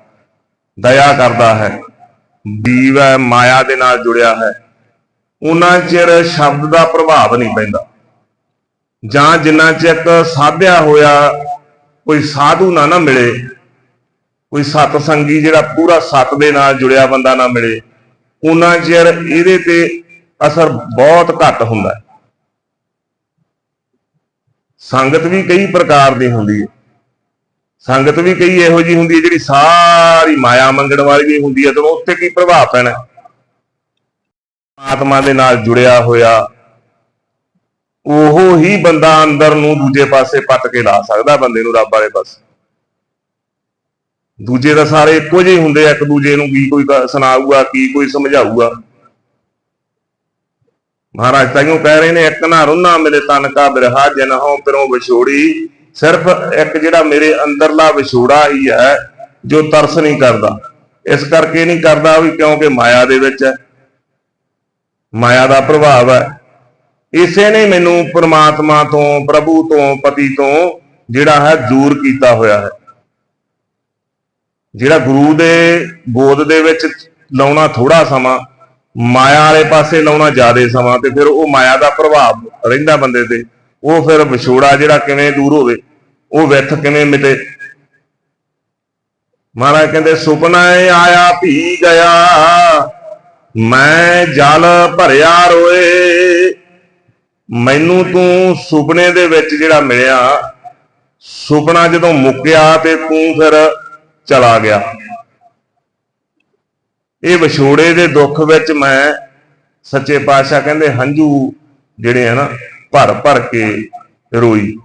ਦਇਆ ਕਰਦਾ ਹੈ। ਜੀਵ ਹੈ, ਮਾਇਆ ਦੇ ਨਾਲ ਜੁੜਿਆ ਹੈ। ਉਹਨਾਂ ਚਿਰ ਸ਼ਬਦ ਦਾ ਪ੍ਰਭਾਵ ਨਹੀਂ ਪੈਂਦਾ। ਜਾਂ ਜਿੰਨਾ ਚਿਰ ਸਾਧਿਆ ਹੋਇਆ ਕੋਈ ਸਾਧੂ ਨਾ ਨਾ ਮਿਲੇ, ਕੋਈ ਸਤ ਸੰਗੀ ਜਿਹੜਾ ਪੂਰਾ ਸਤ ਦੇ ਨਾਲ ਜੁੜਿਆ ਬੰਦਾ ਨਾ ਮਿਲੇ ਉਹਨਾਂ ਚਿਰ ਇਹਦੇ ਤੇ ਅਸਰ ਬਹੁਤ ਘੱਟ ਹੁੰਦਾ ਹੈ। ਸੰਗਤ ਵੀ ਕਈ ਪ੍ਰਕਾਰ ਦੀ ਹੁੰਦੀ ਹੈ। ਸੰਗਤ ਵੀ ਕਈ ਇਹੋ ਜੀ ਹੁੰਦੀ ਹੈ ਜਿਹੜੀ ਸਾਰੀ ਮਾਇਆ ਮੰਗਣ ਵਾਲੀ ਵੀ ਹੁੰਦੀ ਹੈ ਤੇ ਉੱਤੇ ਕੀ ਪ੍ਰਭਾਵ ਪੈਣਾ? ਆਤਮਾ ਦੇ ਨਾਲ ਜੁੜਿਆ ਹੋਇਆ, ਉਹ ਹੀ ਬੰਦਾ ਅੰਦਰ ਨੂੰ ਦੂਜੇ ਪਾਸੇ ਪੱਟ ਕੇ ਲਾ ਸਕਦਾ ਬੰਦੇ ਨੂੰ, ਰੱਬ ਵਾਲੇ ਪਾਸੇ। ਦੂਜੇ ਤਾਂ ਸਾਰੇ ਇੱਕੋ ਜਿਹੇ ਹੁੰਦੇ ਆ, ਇੱਕ ਦੂਜੇ ਨੂੰ ਕੀ ਕੋਈ ਸੁਣਾਊਗਾ, ਕੀ ਕੋਈ ਸਮਝਾਊਗਾ। ਮਹਾਰਾਜ ਤਾਈਓ ਕਹਿ ਰਹੇ ਨੇ, ਇੱਕ ਨਾ ਰੁਨਾ ਮਿਲੇ ਤਨ ਕਾ ਬਿਰਹਾ, ਜਨ ਹਉ ਪਿਰੋਂ ਵਿਛੋੜੀ। ਸਿਰਫ ਇੱਕ ਜਿਹੜਾ ਮੇਰੇ ਅੰਦਰਲਾ ਵਿਛੋੜਾ ਹੀ ਹੈ, ਜੋ ਤਰਸ ਨਹੀਂ ਕਰਦਾ। ਇਸ ਕਰਕੇ ਨਹੀਂ ਕਰਦਾ ਵੀ ਕਿਉਂਕਿ ਮਾਇਆ ਦੇ ਵਿੱਚ ਹੈ ਮਾਇਆ ਦਾ ਪ੍ਰਭਾਵ ਹੈ। ਇਸੇ ਨੇ ਮੈਨੂੰ ਪ੍ਰਮਾਤਮਾ ਤੋਂ, ਪ੍ਰਭੂ ਤੋਂ, ਪਤੀ ਤੋਂ ਜਿਹੜਾ ਹੈ ਦੂਰ ਕੀਤਾ ਹੋਇਆ ਹੈ। ਜਿਹੜਾ ਗੁਰੂ ਦੇ ਗੋਦ ਦੇ ਵਿੱਚ ਲਾਉਣਾ ਥੋੜਾ ਸਮਾਂ, ਮਾਇਆ ਵਾਲੇ ਪਾਸੇ ਲਾਉਣਾ ਜ਼ਿਆਦਾ ਸਮਾਂ, ਤੇ ਫਿਰ ਉਹ ਮਾਇਆ ਦਾ ਪ੍ਰਭਾਵ ਰਹਿੰਦਾ ਬੰਦੇ ਤੇ। ਉਹ ਫਿਰ ਵਿਛੋੜਾ ਜਿਹੜਾ ਕਿਵੇਂ ਦੂਰ ਹੋਵੇ, ਉਹ ਵਿਥ ਕਿਵੇਂ ਮਿਟੇ? ਮਹਾਰਾਜ ਕਹਿੰਦੇ, ਸੁਪਨਾ ਏ ਆਇਆ, ਭੀ ਗਿਆ। ਮੈਂ ਜਲ ਭਰਿਆ ਰੋਏ। ਮੈਨੂੰ ਤੂੰ ਸੁਪਨੇ ਦੇ ਵਿੱਚ ਜਿਹੜਾ ਮਿਲਿਆ, ਸੁਪਨਾ ਜਦੋਂ ਮੁੱਕਿਆ ਤੇ ਤੂੰ ਫਿਰ ਚਲਾ ਗਿਆ। ਇਹ ਵਿਛੋੜੇ ਦੇ ਦੁੱਖ ਵਿੱਚ ਮੈਂ ਸੱਚੇ ਪਾਤਸ਼ਾਹ ਕਹਿੰਦੇ, ਹੰਝੂ ਜਿਹੜੇ ਆ ਨਾ ਭਰ ਭਰ ਕੇ ਰੋਈ।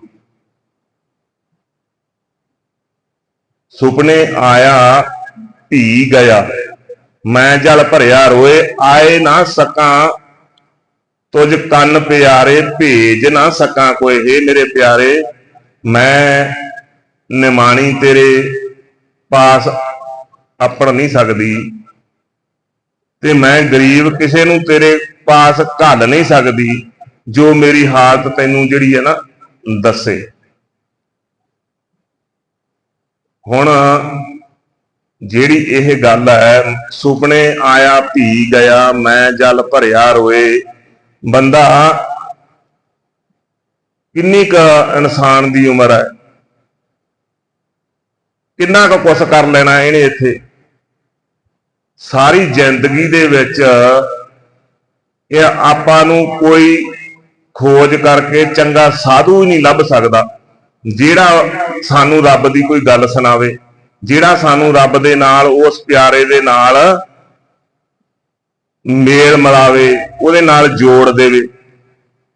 ਸੁਪਨੇ ਆਇਆ ਧੀ ਗਿਆ। ਮੈਂ ਜਲ ਭਰਿਆ ਰੋਏ, ਆਏ ਨਾ ਸਕਾਂ। ਤੁਝ ਕੰਨ ਪਿਆਰੇ, ਭੇਜ ਨਾ ਸਕਾਂ ਕੋਈ। ਹੈ ਮੇਰੇ ਪਿਆਰੇ, ਮੈਂ ਨਿਮਾਣੀ ਤੇਰੇ ਪਾਸ ਆਪੜ ਨਹੀਂ ਸਕਦੀ। ਤੇ ਮੈਂ ਗਰੀਬ ਕਿਸੇ ਨੂੰ ਤੇਰੇ ਪਾਸ ਘੱਲ ਨਹੀਂ ਸਕਦੀ। ਜੋ ਮੇਰੀ ਹਾਲਤ ਤੈਨੂੰ ਜਿਹੜੀ ਹੈ ਨਾ ਦੱਸੇ। ਹੁਣ ਜਿਹੜੀ ਇਹ ਗੱਲ ਹੈ, ਸੁਪਨੇ ਆਇਆ, ਭੀ ਗਿਆ, ਮੈਂ ਜਲ ਭਰਿਆ ਰੋਏ। ਬੰਦਾ ਕਿੰਨੀ ਕ ਇਨਸਾਨ ਦੀ ਉਮਰ ਹੈ? ਕਿੰਨਾ ਕੁ ਕੁਛ ਕਰ ਲੈਣਾ ਇਹਨੇ ਇੱਥੇ? ਸਾਰੀ ਜ਼ਿੰਦਗੀ ਦੇ ਵਿੱਚ ਇਹ ਆਪਾਂ ਨੂੰ ਕੋਈ ਖੋਜ ਕਰਕੇ ਚੰਗਾ ਸਾਧੂ ਹੀ ਨਹੀਂ ਲੱਭ ਸਕਦਾ, ਜਿਹੜਾ ਸਾਨੂੰ ਰੱਬ ਦੀ ਕੋਈ ਗੱਲ ਸੁਣਾਵੇ, ਜਿਹੜਾ ਸਾਨੂੰ ਰੱਬ ਦੇ ਨਾਲ, ਉਸ ਪਿਆਰੇ ਦੇ ਨਾਲ ਮੇਲ ਮਿਲਾਵੇ, ਉਹਦੇ ਨਾਲ ਜੋੜ ਦੇਵੇ।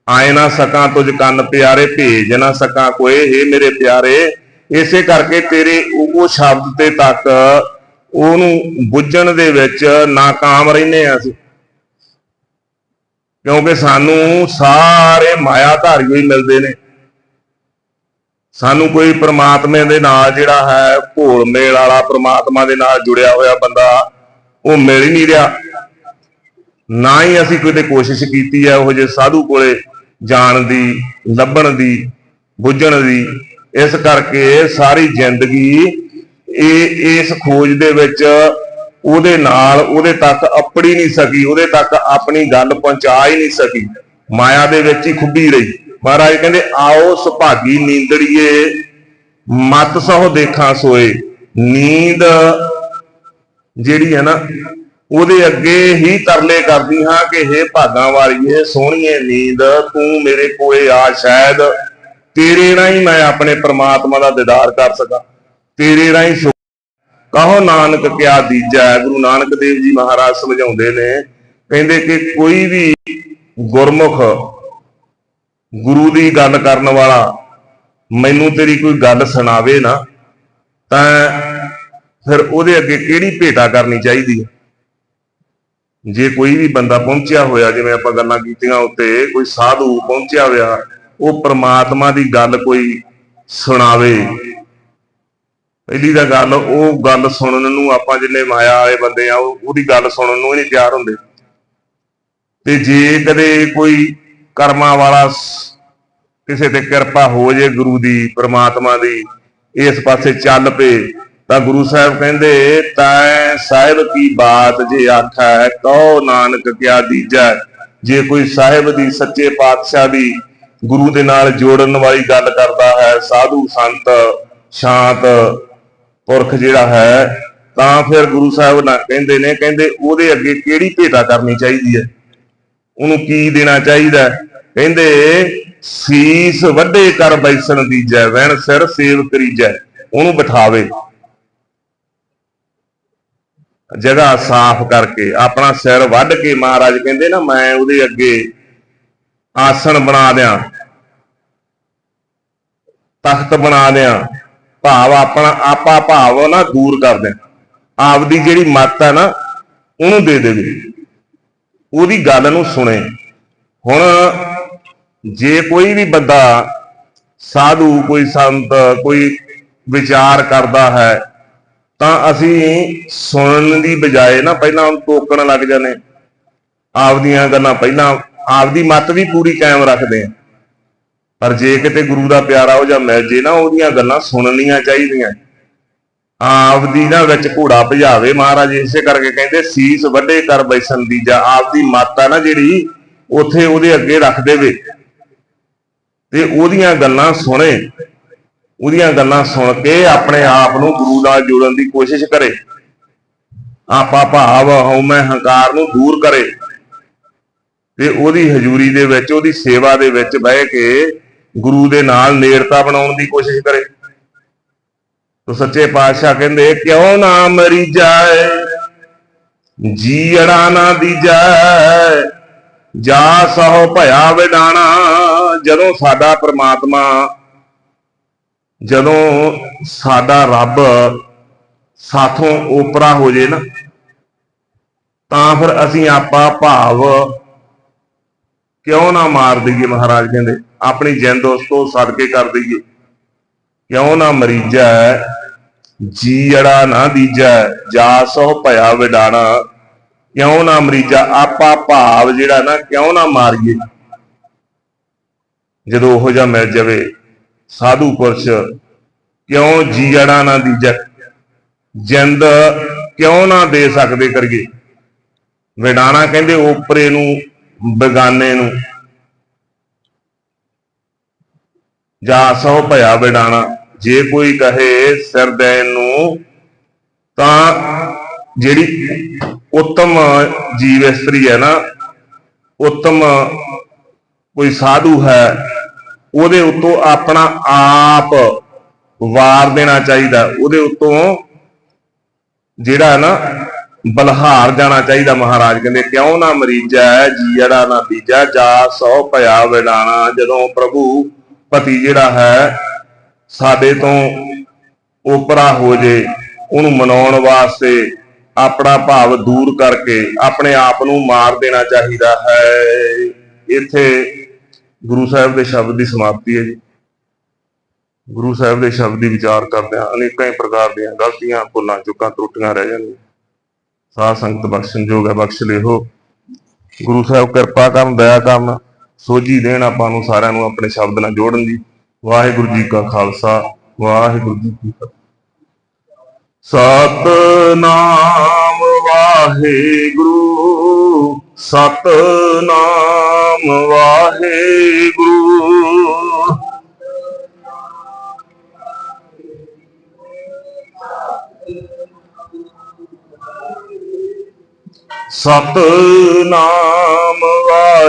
ਆਏ ਨਾ ਸਕਾਂ ਤੁਝ ਕੰਨ ਪਿਆਰੇ, ਭੇਜ ਨਾ ਸਕਾਂ ਕੋਏ हे ਮੇਰੇ ਪਿਆਰੇ। ਇਸੇ ਕਰਕੇ ਤੇਰੇ ਉਹ ਉਹ ਸ਼ਬਦ ਤੇ ਤੱਕ ਉਹਨੂੰ ਬੁੱਝਣ ਦੇ ਵਿੱਚ ਨਾਕਾਮ ਰਹਿੰਦੇ ਆ ਅਸੀਂ। ਕਿਉਂਕਿ ਸਾਨੂੰ ਸਾਰੇ ਮਾਇਆ ਹੀ ਮਿਲਦੇ ਨੇ। ਸਾਨੂੰ ਕੋਈ ਪ੍ਰਮਾਤਮਾ ਦੇ ਨਾਲ ਜਿਹੜਾ ਹੈ, ਘੋਲ ਮੇਲ ਵਾਲਾ ਪ੍ਰਮਾਤਮਾ ਦੇ ਨਾਲ ਜੁੜਿਆ ਹੋਇਆ ਬੰਦਾ, ਉਹ ਮਿਲ ਹੀ ਨਹੀਂ ਰਿਹਾ। ਨਾ ਹੀ ਅਸੀਂ ਕਿਤੇ ਕੋਸ਼ਿਸ਼ ਕੀਤੀ ਹੈ ਉਹ ਜੇ ਸਾਧੂ ਕੋਲੇ ਜਾਣ ਦੀ, ਲੱਭਣ ਦੀ, ਬੁੱਝਣ ਦੀ। ਇਸ ਕਰਕੇ ਸਾਰੀ ਜ਼ਿੰਦਗੀ ਇਹ, ਇਸ ਖੋਜ ਦੇ ਵਿੱਚ ਉਹਦੇ ਨਾਲ, ਉਹਦੇ ਤੱਕ ਅਪੜੀ ਨਹੀਂ ਸਕੀ, ਉਹਦੇ ਤੱਕ ਆਪਣੀ ਗੱਲ ਪਹੁੰਚਾ ਹੀ ਨਹੀਂ ਸਕੀ। ਮਾਇਆ ਦੇ ਵਿੱਚ ਹੀ ਖੁੱਬੀ ਰਹੀ। ਮਹਾਰਾਜ ਕਹਿੰਦੇ, ਆਓ ਸੁਭਾਗੀ ਨੀਂਦੜੀਏ, ਮਤ ਸਹੁ ਦੇਖਾਂ ਸੋਏ। ਨੀਂਦ ਜਿਹੜੀ ਹੈ ਨਾ, ਉਹਦੇ ਅੱਗੇ ਹੀ ਤਰਲੇ ਕਰਦੀ ਹਾਂ ਕਿ हे ਭਾਗਾਂ ਵਾਲੀਏ, ਸੋਹਣੀਏ ਨੀਂਦ, ਤੂੰ ਮੇਰੇ ਕੋਲੇ ਆ ਸ਼ਾਇਦ। ਤੇਰੇ ਨਾਲ ਹੀ ਮੈਂ ਆਪਣੇ ਪ੍ਰਮਾਤਮਾ ਦਾ ਦੀਦਾਰ ਕਰ ਸਕਾਂ। ਤੇਰੇ ਰਾਹੀਂ ਸੁ- ਕਹੋ ਨਾਨਕ ਕਿਆ ਦੀਜਾ? ਗੁਰੂ ਨਾਨਕ ਦੇਵ ਜੀ ਮਹਾਰਾਜ ਸਮਝਾਉਂਦੇ ਨੇ, ਕਹਿੰਦੇ ਕਿ ਕੋਈ ਵੀ ਗੁਰਮੁਖ ਗੁਰੂ ਦੀ ਗੱਲ ਕਰਨ ਵਾਲਾ ਮੈਨੂੰ ਤੇਰੀ ਕੋਈ ਗੱਲ ਸੁਣਾਵੇ ਨਾ, ਤਾਂ ਫਿਰ ਉਹਦੇ ਅੱਗੇ ਕਿਹੜੀ ਭੇਟਾ ਕਰਨੀ ਚਾਹੀਦੀ ਹੈ? ਜੇ ਕੋਈ ਵੀ ਬੰਦਾ ਪਹੁੰਚਿਆ ਹੋਇਆ, ਜਿਵੇਂ ਆਪਾਂ ਗੱਲਾਂ ਕੀਤੀਆਂ ਉੱਤੇ, ਕੋਈ ਸਾਧੂ ਪਹੁੰਚਿਆ ਹੋਇਆ, ਉਹ ਪ੍ਰਮਾਤਮਾ ਦੀ ਗੱਲ ਕੋਈ ਸੁਣਾਵੇ। ਪਹਿਲੀ ਤਾਂ ਗੱਲ, ਉਹ ਗੱਲ ਸੁਣਨ ਨੂੰ ਆਪਾਂ ਜਿੰਨੇ ਮਾਇਆ ਵਾਲੇ ਬੰਦੇ ਆ ਉਹਦੀ ਗੱਲ ਸੁਣਨ ਨੂੰ ਹੀ ਨਹੀਂ ਤਿਆਰ ਹੁੰਦੇ। ਤੇ ਜੇ ਕਦੇ ਕੋਈ ਕਰਮਾਂ ਵਾਲਾ ਕਿਸੇ ਤੇ ਕਿਰਪਾ ਹੋ ਜੇ ਗੁਰੂ ਦੀ, ਪ੍ਰਮਾਤਮਾ ਦੀ, ਇਸ ਪਾਸੇ ਚੱਲ ਪਏ, ਤਾਂ ਗੁਰੂ ਸਾਹਿਬ ਕਹਿੰਦੇ, ਤੈ ਸਾਹਿਬ ਕੀ ਬਾਤ ਜੇ ਆਖੈ, ਕਹੋ ਨਾਨਕ ਕਿਆ ਦੀਜੈ? ਜੇ ਕੋਈ ਸਾਹਿਬ ਦੀ, ਸੱਚੇ ਪਾਤਸ਼ਾਹ ਦੀ ਗੁਰੂ ਦੇ ਨਾਲ ਜੋੜਨ ਵਾਲੀ ਗੱਲ ਕਰਦਾ ਹੈ, ਸਾਧੂ ਸੰਤ, ਸ਼ਾਂਤ ਪੁਰਖ ਜਿਹੜਾ ਹੈ, ਤਾਂ ਫਿਰ ਗੁਰੂ ਸਾਹਿਬ ਕਹਿੰਦੇ ਨੇ, ਕਹਿੰਦੇ ਉਹਦੇ ਅੱਗੇ ਕਿਹੜੀ ਭੇਟਾ ਕਰਨੀ ਚਾਹੀਦੀ ਹੈ? ਉਹਨੂੰ ਕੀ ਦੇਣਾ ਚਾਹੀਦਾ ਕਹਿੰਦੇ, ਸੀਸ ਵੱਡੇ ਕਰ ਬੈਸਣ ਦੀਜੈ ਵੈਣ ਸਿਰ ਸੇਵ ਕਰੀਜੈ ਉਹਨੂੰ ਬਿਠਾਵੇ। ਜਗ੍ਹਾ ਸਾਫ਼ ਕਰਕੇ, ਆਪਣਾ ਸਿਰ ਵੱਢ ਕੇ ਮਹਾਰਾਜ ਕਹਿੰਦੇ ਨਾ, ਮੈਂ ਉਹਦੇ ਅੱਗੇ ਆਸਣ ਬਣਾ ਦਿਆਂ, ਤਖਤ ਬਣਾ ਦਿਆਂ। ਭਾਵ ਆਪਣਾ, ਆਪਾ ਭਾਵ ਨਾ ਦੂਰ ਕਰ ਦਿਆਂ ਆਪਦੀ ਜਿਹੜੀ ਮੱਤ ਹੈ ਨਾ, ਉਹਨੂੰ ਦੇ ਦੇਵੇ। ਉਹਦੀ ਗੱਲ ਨੂੰ ਸੁਣੇ। ਹੁਣ ਜੇ ਕੋਈ ਵੀ ਬੰਦਾ ਸਾਧੂ, ਕੋਈ ਸੰਤ, ਕੋਈ ਵਿਚਾਰ ਕਰਦਾ ਹੈ, ਤਾਂ ਅਸੀਂ ਸੁਣਨ ਦੀ ਬਜਾਏ ਨਾ ਪਹਿਲਾਂ ਉਹਨੂੰ ਟੋਕਣ ਲੱਗ ਜਾਂਦੇ ਆਪਦੀਆਂ ਗੱਲਾਂ ਪਹਿਲਾਂ, ਆਪਦੀ ਮੱਤ ਵੀ ਪੂਰੀ ਕਾਇਮ ਰੱਖਦੇ ਆ ਪਰ ਜੇ ਕਿਤੇ ਗੁਰੂ ਦਾ ਪਿਆਰਾ ਹੋ ਜਾਂ ਮਿਲ ਜੇ ਨਾ ਉਹਦੀਆਂ ਗੱਲਾਂ ਸੁਣਨੀਆਂ ਚਾਹੀਦੀਆਂ। ਆਪਦੀ ਨਾ ਵਿੱਚ ਘੋੜਾ ਭਜਾਵੇ ਮਹਾਰਾਜ, ਇਸੇ ਕਰਕੇ ਕਹਿੰਦੇ ਸੀਸ ਵੱਡੇ ਕਰ ਬੈਸਨ ਦੀ, ਜਾਂ ਆਪਦੀ ਮਾਤਾ ਨਾ ਜਿਹੜੀ ਉਥੇ ਉਹਦੇ ਅੱਗੇ ਰੱਖ ਦੇਵੇ। ਤੇ ਉਹਦੀਆਂ ਗੱਲਾਂ ਸੁਣੇ, ਉਹਦੀਆਂ ਗੱਲਾਂ ਸੁਣ ਕੇ ਆਪਣੇ ਆਪ ਨੂੰ ਗੁਰੂ ਨਾਲ ਜੋੜਨ ਦੀ ਕੋਸ਼ਿਸ਼ ਕਰੇ। ਆਪਾ ਭਾਵ ਹਉਮੈ ਹੰਕਾਰ ਨੂੰ ਦੂਰ ਕਰੇ। ਤੇ ਉਹਦੀ ਹਜ਼ੂਰੀ ਦੇ ਵਿੱਚ, ਉਹਦੀ ਸੇਵਾ ਦੇ ਵਿੱਚ ਬਹਿ ਕੇ ਗੁਰੂ ਦੇ ਨਾਲ ਨੇੜਤਾ ਬਣਾਉਣ ਦੀ ਕੋਸ਼ਿਸ਼ ਕਰੇ। ਤੋ ਸੱਚੇ ਪਾਤਸ਼ਾਹ ਕਹਿੰਦੇ, ਕਿਉਂ ਨਾ ਮਰੀ ਜਾਏ? ਜੀ ਅੜਾ ਨਾ ਦੀਜੈ ਜਾ ਸਹੁ ਭਇਆ ਵਿਡਾਣਾ। ਜਦੋਂ ਸਾਡਾ ਪ੍ਰਮਾਤਮਾ, ਜਦੋਂ ਸਾਡਾ ਰੱਬ ਸਾਥੋਂ ਓਪਰਾ ਹੋ ਜੇ ਨਾ, ਤਾਂ ਫਿਰ ਅਸੀਂ ਆਪਾ ਭਾਵ ਕਿਉਂ ਨਾ ਮਾਰ ਦਈਏ? ਮਹਾਰਾਜ ਕਹਿੰਦੇ। ਆਪਣੀ ਜਿੰਦ ਉਸ ਤੋਂ ਸਦਕੇ ਕਰ ਦਈਏ। ਕਿਉਂ ਨਾ ਮਰੀਜ਼ਾ ਜੀ ਜੀੜਾ ਨਾ ਦੀਜੈ ਜਾ ਸੋ ਭਇਆ ਵਿਡਾਣਾ। ਕਿਉਂ ਨਾ ਮਰੀਜਾ, ਆਪਾ ਭਾਵ ਜਿਹੜਾ ਨਾ, ਕਿਉਂ ਨਾ ਮਾਰੀਏ। ਜਦੋਂ ਉਹੋ ਜਿਹਾ ਮਿਲ ਜਾਵੇ, ਸਾਧੂ ਪੁਰਸ਼, ਕਿਉਂ ਜੀ ਜੀੜਾ ਨਾ ਦੀਜੈ? ਜਿੰਦ ਕਿਉਂ ਨਾ ਦੇ ਸਕਦੇ ਕਰੀਏ? ਵਿਡਾਣਾ ਕਹਿੰਦੇ, ਓਪਰੇ ਨੂੰ, ਬੇਗਾਨੇ ਨੂੰ। ਜਾ ਸੋ ਭਇਆ ਵਿਡਾਣਾ। ਜੇ ਕੋਈ ਕਹੇ ਸਿਰ ਦੇਣ ਨੂੰ, ਤਾਂ ਜਿਹੜੀ ਉੱਤਮ ਜੀਵ ਇਸਤਰੀ ਹੈ ਨਾ, ਉੱਤਮ ਕੋਈ ਸਾਧੂ ਹੈ, ਉਹਦੇ ਉੱਤੋਂ ਆਪਣਾ ਆਪ ਵਾਰ ਦੇਣਾ ਚਾਹੀਦਾ। ਉਹਦੇ ਉੱਤੋਂ ਜਿਹੜਾ ਨਾ, ਬਲਹਾਰ ਜਾਣਾ ਚਾਹੀਦਾ ਮਹਾਰਾਜ। ਕਹਿੰਦੇ, ਕਿਉਂ ਨਾ ਮਰੀਜੈ ਜੀੜਾ ਨਾ ਬੀਜਾ, ਜਾ ਸੋ ਭਇਆ ਵਿਡਾਣਾ, ਜਦੋਂ ਪ੍ਰਭੂ ਪਤੀ ਜਿਹੜਾ ਹੈ, ਸਾਡੇ ਤੋਂ ਉਪਰਾ ਹੋ ਜੇ, ਉਹਨੂੰ ਮਨਾਉਣ ਵਾਸਤੇ ਆਪਣਾ ਭਾਵ ਦੂਰ ਕਰਕੇ ਆਪਣੇ ਆਪ ਨੂੰ ਮਾਰ ਦੇਣਾ ਚਾਹੀਦਾ ਹੈ। ਇੱਥੇ ਗੁਰੂ ਸਾਹਿਬ ਦੇ ਸ਼ਬਦ ਦੀ ਸਮਾਪਤੀ ਹੈ ਜੀ। ਗੁਰੂ ਸਾਹਿਬ ਦੇ ਸ਼ਬਦ ਦੀ ਵਿਚਾਰ ਕਰਦਿਆਂ ਅਨੇਕਾਂ ਹੀ ਪ੍ਰਕਾਰ ਦੀਆਂ ਗਲਤੀਆਂ, ਭੁੱਲਾਂ, ਚੁੱਕਾਂ, ਤਰੁੱਟੀਆਂ ਰਹਿ ਜਾਂਦੀਆਂ। ਸਾਧ ਸੰਗਤ ਬਖਸ਼ਣ ਯੋਗ ਹੈ, ਬਖਸ਼ ਲਿਓ। ਗੁਰੂ ਸਾਹਿਬ ਕਿਰਪਾ ਕਰਨ, ਦਇਆ ਕਰਨ। ਸੋਝੀ ਦੇਣ ਆਪਾਂ ਨੂੰ ਸਾਰਿਆਂ ਨੂੰ ਆਪਣੇ ਸ਼ਬਦ ਨਾਲ ਜੋੜਨ ਦੀ। ਵਾਹਿਗੁਰੂ ਜੀ ਕਾ ਖਾਲਸਾ, ਵਾਹਿਗੁਰੂ ਜੀ ਕੀ ਫਤਿਹ। ਸਤਨਾਮ ਵਾਹਿਗੁਰੂ ਸਤਨਾਮ ਵਾਹਿਗੁਰੂ। ਸਤਨਾਮ